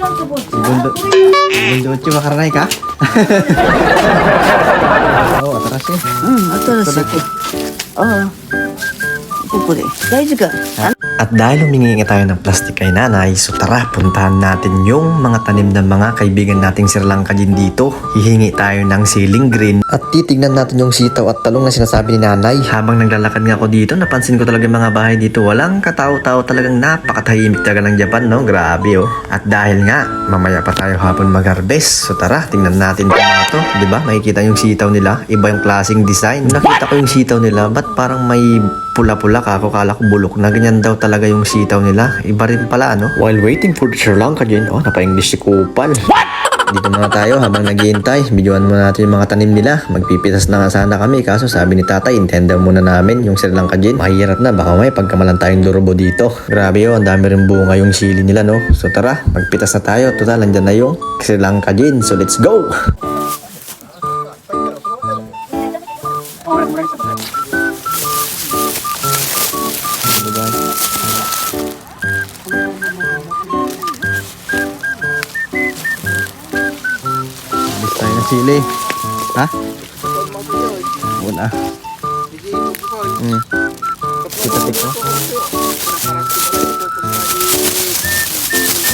分で自分で落ちわからないか？お新しい。うん新しい。ああここで。大事か、At dahil humingi nga tayo ng plastic kay nanay, so tara, puntahan natin yung mga tanim ng mga kaibigan nating Sri Lanka din dito. Hihingi tayo ng ceiling green at titignan natin yung sitaw at talong na sinasabi ni nanay. Habang naglalakad nga ako dito, napansin ko talaga mga bahay dito. Walang katao-tao talagang napakatahimik talaga ng Japan, no? Grabe, oh. At dahil nga, mamaya pa tayo hapon mag-harvest. So tara, tingnan natin kung mga to. Di ba? Makikita yung sitaw nila. Iba yung klaseng design. Nakita ko yung sitaw nila, ba't parang may pula-pula ka ako kala ko bulok na. Ganyan daw talaga yung sitaw nila. Iba rin pala ano? While waiting for the Sri Lanka din oh napa-English si Kupal. Dito muna tayo habang naghihintay videoan muna natin yung mga tanim nila. Magpipitas na nga sana kami kaso sabi ni tatay intend daw muna namin yung Sri Lanka din mahirap na baka may pagkamalan tayong durobo dito. Grabe yun ang dami rin bunga yung sili nila no? So tara magpitas na tayo. Total nandyan na yung Sri Lanka din so let's go sili. Ha? Wala. Hmm. Kita-tik mo.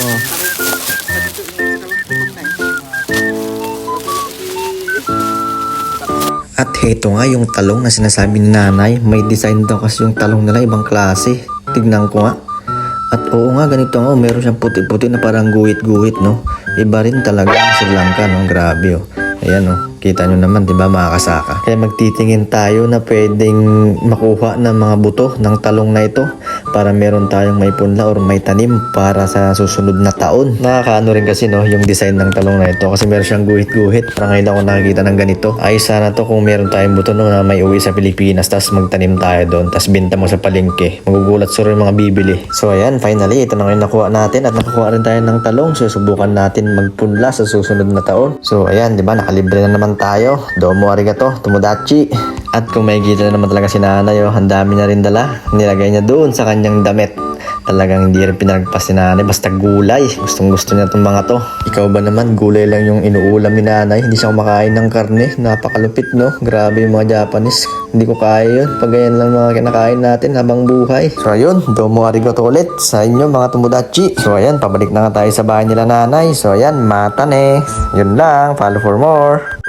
Oh. At heto nga yung talong na sinasabi ni nanay. May design daw kasi yung talong nila ibang klase. Tignan ko nga. At oo nga, ganito nga, oh, meron siyang puti-puti na parang guhit-guhit, no? Iba rin talaga ang Sri Lanka, no? Grabe, oh. Ayan, oh. Kita nyo naman, di ba, mga kasaka? Kaya magtitingin tayo na pwedeng makuha ng mga buto ng talong na ito para meron tayong may punla or may tanim para sa susunod na taon. Nakakaano rin kasi, no, yung design ng talong na ito kasi meron siyang guhit-guhit. Parang ngayon ako nakikita ng ganito. Ay, sana to kung meron tayong buto, no, na may uwi sa Pilipinas tapos magtanim tayo doon tapos binta mo sa palengke. Magugulat sure yung mga bibili. So, ayan, finally, ito na ngayon nakuha natin at nakakuha rin tayo ng talong. So, subukan natin magpunla sa susunod na taon. So, ayan, di ba, nakalibre na naman tayo. Domo arigato, tomodachi. At kung may na naman talaga si nanay, oh, ang dami na rin dala. Nilagay niya doon sa kanyang damit. Talagang hindi rin pinagpas si nanay, basta gulay. Gustong gusto niya itong mga to. Ikaw ba naman, gulay lang yung inuulam ni nanay. Hindi siya kumakain ng karne. Napakalupit, no? Grabe yung mga Japanese. Hindi ko kaya yun. Pag ganyan lang mga kinakain natin habang buhay. So ayun, domo arigato ulit sa inyo mga tomodachi. So ayan, pabalik na nga tayo sa bahay nila nanay. So ayan, mata ne. Yun lang, follow for more.